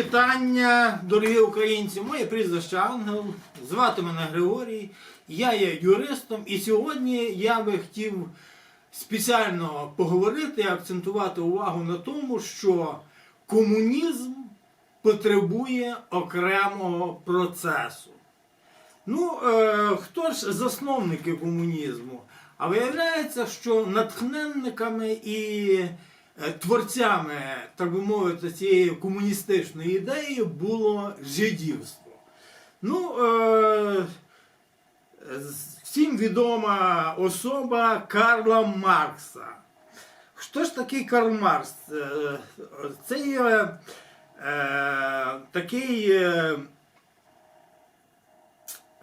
вітання, дорогі українці. Моє прізвище Ангел. Звати мене Григорій. Я є юристом, і сьогодні я би хотів спеціально поговорити і акцентувати увагу на тому, що комунізм потребує окремого процесу. Ну, е, хто ж засновники комунізму? А виявляється, що натхненниками і творцями, так би мовити, цієї комуністичної ідеї було жидівство. Ну, е, всім відома особа Карла Маркса. Хто ж такий Карл Маркс? Е, Це є е, такий. е,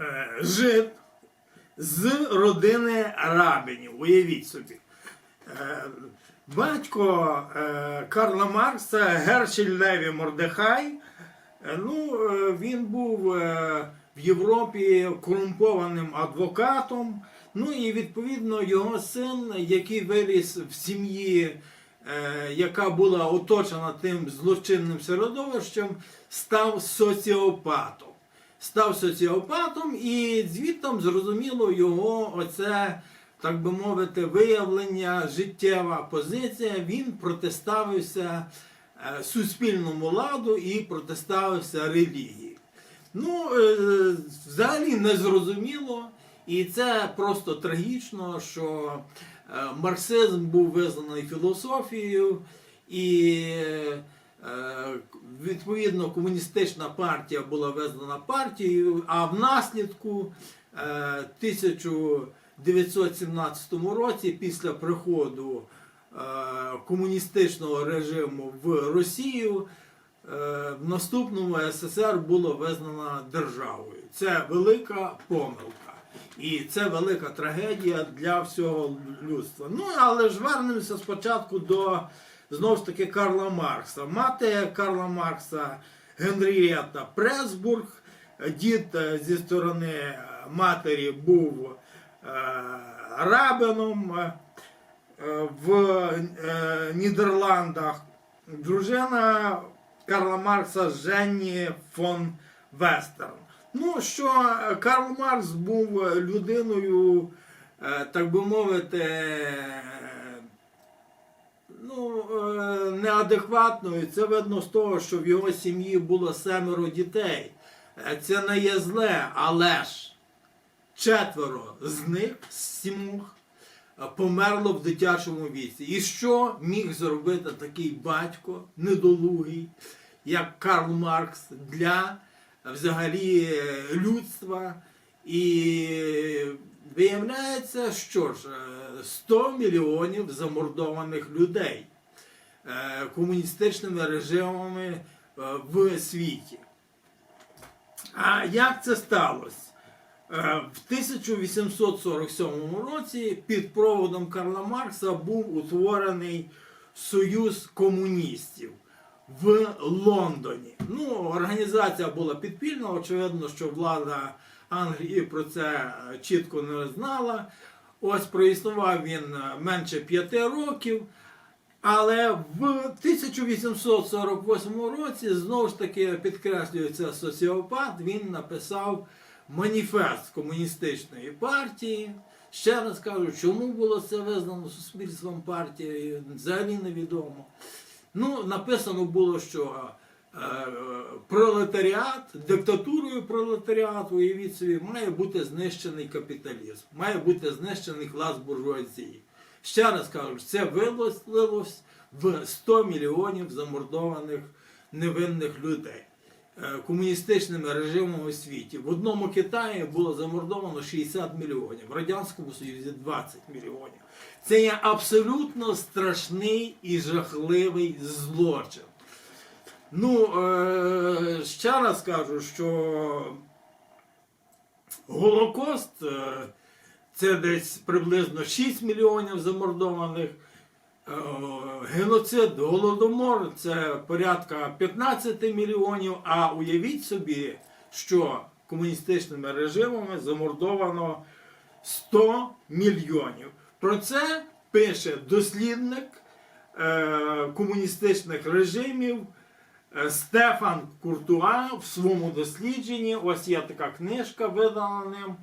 е, жид з родини рабинів. Уявіть собі. Батько е, Карла Маркса Гершель Леві Мордехай. е, Ну, е, він був в Європі корумпованим адвокатом. Ну і відповідно його син, який виріс в сім'ї, яка була оточена тим злочинним середовищем, став соціопатом став соціопатом, і звідтом зрозуміло його оце, так би мовити, виявлення, життєва позиція. Він протиставився е, суспільному ладу і протиставився релігії. Ну, е, взагалі не зрозуміло, і це просто трагічно, що е, марксизм був визнаний філософією, і відповідно комуністична партія була визнана партією, а в наслідку е, 1917 році, після приходу е, комуністичного режиму в Росію, е, в наступному СССР було визнано державою. Це велика помилка. І це велика трагедія для всього людства. Ну, але ж вернемося спочатку до знову ж таки Карла Маркса. Мати Карла Маркса Генрієта Пресбург, дід е, зі сторони матері був рабином е, в е, Нідерландах. Дружина Карла Маркса Женні фон Вестерн. Ну, що е, Карл Маркс був е, людиною, е, так би мовити, е, ну, е, неадекватною. Це видно з того, що в його сім'ї було семеро дітей. Е, Це не є зле, але ж четверо з них, з сімох, е, померло в дитячому віці. І що міг зробити такий батько недолугий, як Карл Маркс, для е, взагалі е, людства? І виявляється, що ж, е, 100 мільйонів замордованих людей комуністичними режимами в світі. А як це сталося? Е, В 1847 році під проводом Карла Маркса був утворений Союз комуністів в Лондоні. Ну, організація була підпільна, очевидно, що влада Англії про це е, чітко не знала. Ось проіснував він е, менше п'яти років. Але в 1848 році знову ж таки підкреслюється соціопат, він написав маніфест комуністичної партії. Ще раз кажу, чому було це визнано суспільством партією, взагалі невідомо. Ну, написано було, що е, пролетаріат, диктатурою пролетаріату, уявіть собі, має бути знищений капіталізм, має бути знищений клас буржуазії. Ще раз кажу, це вилилось в 100 мільйонів замордованих невинних людей е, комуністичними режимами у світі. В одному Китаї було замордовано 60 мільйонів, в Радянському Союзі 20 мільйонів. Це є абсолютно страшний і жахливий злочин. Ну, е, ще раз кажу, що Голокост е, це десь приблизно 6 мільйонів замордованих. Е, Геноцид, голодомор це порядка 15 мільйонів. А уявіть собі, що комуністичними режимами замордовано 100 мільйонів. Про це пише дослідник е, комуністичних режимів Е, Стефан Куртуа в своєму дослідженні, ось є така книжка, видана ним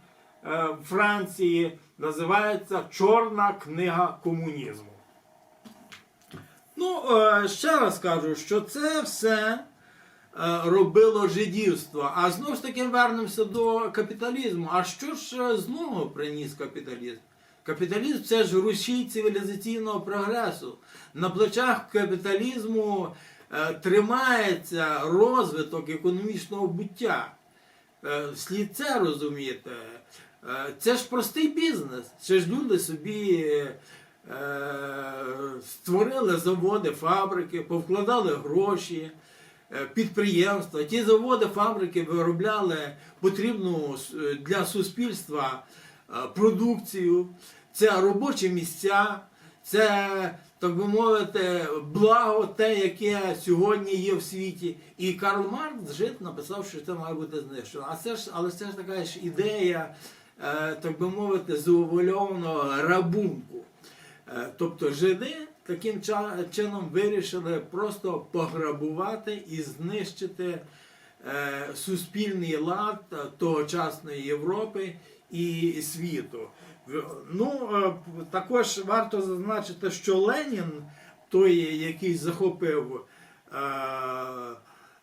в Франції, називається Чорна книга комунізму. Ну, е, ще раз кажу, що це все е, робило жидівство. А знову ж таки вернемося до капіталізму. А що ж е, знову приніс капіталізм? Капіталізм це ж рушій цивілізаційного прогресу. На плечах капіталізму тримається розвиток економічного буття. Слід це розуміти. Це ж простий бізнес. Це ж люди собі створили заводи, фабрики, повкладали гроші, е, підприємства. Ті заводи, фабрики виробляли потрібну для суспільства е, продукцію. Це робочі місця, це, так би мовити, благо те, яке сьогодні є в світі. І Карл Маркс жит написав, що це має бути знищено. А це ж, але це ж така ж ідея, е, так би мовити, заувальованого рабунку. Е, Тобто жиди таким чином вирішили просто пограбувати і знищити е, суспільний лад тогочасної Європи і світу. Ну, е, також варто зазначити, що Ленін, той, який захопив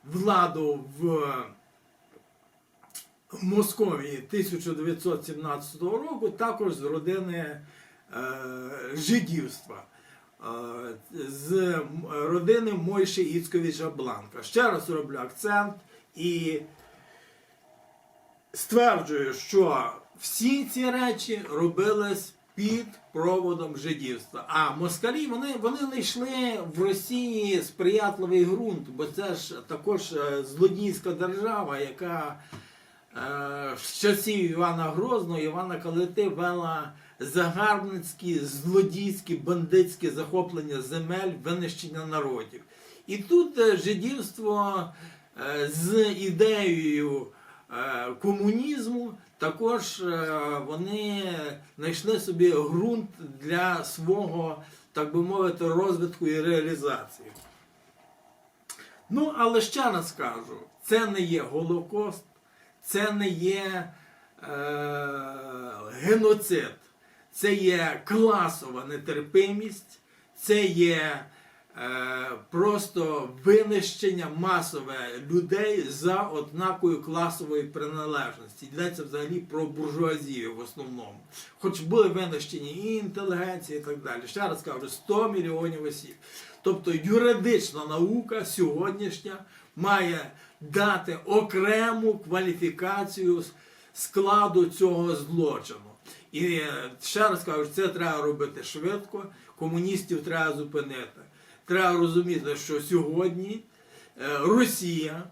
владу в Московії 1917 року, також з родини жидівства. е, З родини Мойші Іцковича Бланка. Ще раз роблю акцент і стверджую, що всі ці речі робились під проводом жидівства. А москалі вони, вони знайшли в Росії сприятливий ґрунт, бо це ж також е, злодійська держава, яка е, з часів Івана Грозного, Івана Калити вела загарбницькі, злодійські, бандитські захоплення земель, винищення народів. І тут е, жидівство е, з ідеєю е, комунізму також вони знайшли собі ґрунт для свого, так би мовити, розвитку і реалізації. Ну, але ще раз кажу, це не є Голокост, це не є е, геноцид, це є класова нетерпимість, це є е, просто винищення масове людей за однакою класовою приналежності. Йдеться взагалі про буржуазію в основному. Хоч були винищені і інтелігенція, і так далі. Ще раз кажу, 100 мільйонів осіб. Тобто юридична наука сьогоднішня має дати окрему кваліфікацію складу цього злочину. І ще раз кажу, це треба робити швидко, комуністів треба зупинити. Треба розуміти, що сьогодні е, Росія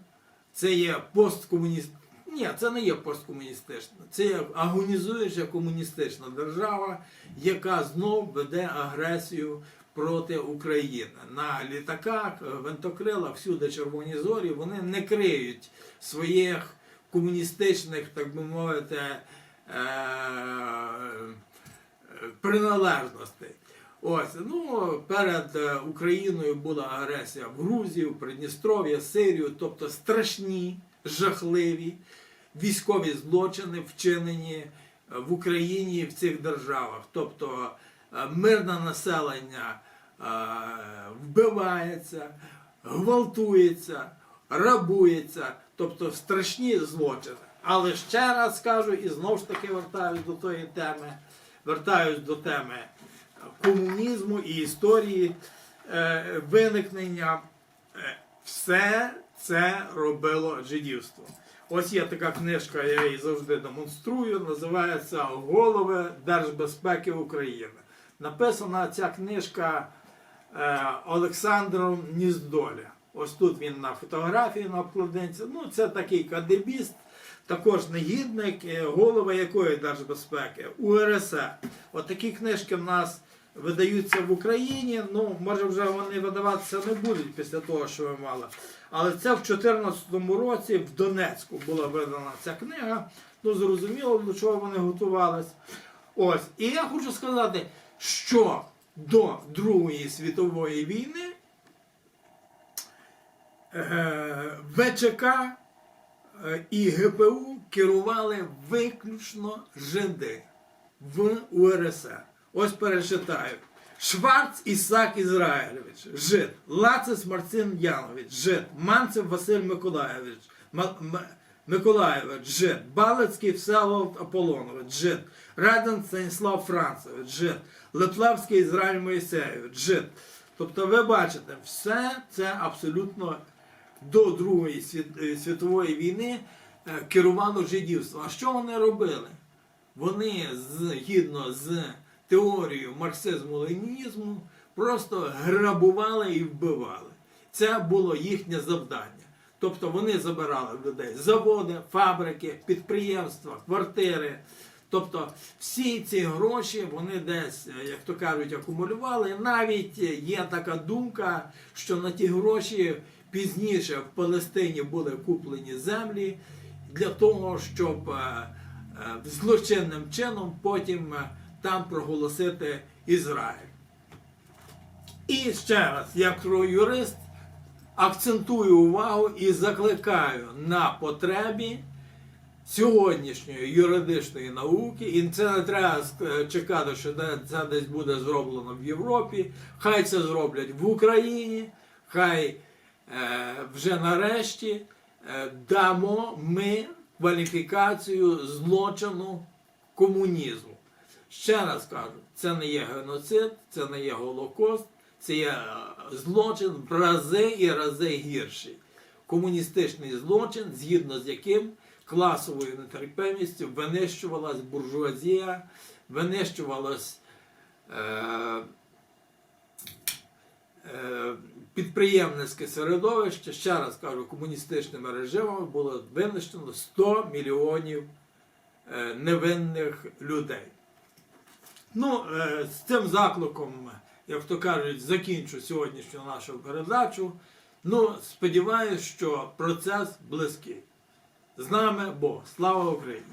це є посткомуніст. Ні, це не є посткомуністична, це є агонізуюча комуністична держава, яка знов веде агресію проти України. На літаках, винтокрилах, всюди червоні зорі, вони не криють своїх комуністичних, так би мовити, приналежностей. Ось, ну, перед е, Україною була агресія в Грузію, Придністров'я, Сирію, тобто страшні, жахливі військові злочини вчинені е, в Україні і в цих державах. Тобто е, мирне населення е, вбивається, гвалтується, рабується, тобто страшні злочини. Але ще раз скажу і знову ж таки вертаюсь до тої теми, вертаюсь до теми комунізму і історії е, виникнення. Е, все це робило жидівство. Ось є така книжка, я її завжди демонструю, називається Голови Держбезпеки України. Написана ця книжка е, Олександром Ніздоля. Ось тут він на фотографії на обкладинці. Ну, це такий кадебіст, також негідник, е, голова якої держбезпеки? УРСР. От такі книжки в нас видаються в Україні. Ну, може, вже вони видаватися не будуть після того, що ви мали. Але це в 2014 році в Донецьку була видана ця книга. Ну, зрозуміло, до чого вони готувались. Ось. І я хочу сказати, що до Другої світової війни е, ВЧК е, і ГПУ керували виключно жиди в УРСР. Ось перечитаю. Шварц Ісак Ізраїльович, жид, Лацис Марцин Янович, жид, Манцев Василь Миколаєвич, Миколаєвич, жид, Балицький Всеволод Аполлонович, жид, Раден Станіслав Францевич, жид, Леплевський Ізраїль Моїсеєвич, жид. Тобто ви бачите, все це абсолютно до Другої е, світової війни е, керувало жидівство. А що вони робили? Вони згідно з теорією марксизму-ленінізму просто грабували і вбивали. Це було їхнє завдання. Тобто вони забирали людей заводи, фабрики, підприємства, квартири. Тобто всі ці гроші вони десь, е, як то кажуть, акумулювали. Навіть є така думка, що на ті гроші пізніше в Палестині були куплені землі для того, щоб е, е, злочинним чином потім е, там проголосити Ізраїль. І ще раз, як юрист, акцентую увагу і закликаю на потребі сьогоднішньої юридичної науки, і це не треба чекати, що це десь буде зроблено в Європі. Хай це зроблять в Україні, хай вже нарешті е, дамо ми кваліфікацію злочину комунізму. Ще раз кажу, це не є геноцид, це не є голокост, це є е, злочин в рази і рази гірший. Комуністичний злочин, згідно з яким класовою нетерпимістю винищувалась буржуазія, винищувалось е, е, підприємницьке середовище, ще раз кажу, комуністичними режимами було винищено 100 мільйонів е, невинних людей. Ну, е, з цим закликом, як то кажуть, закінчу сьогоднішню нашу передачу. Ну, сподіваюся, що процес близький. З нами Бог. Слава Україні!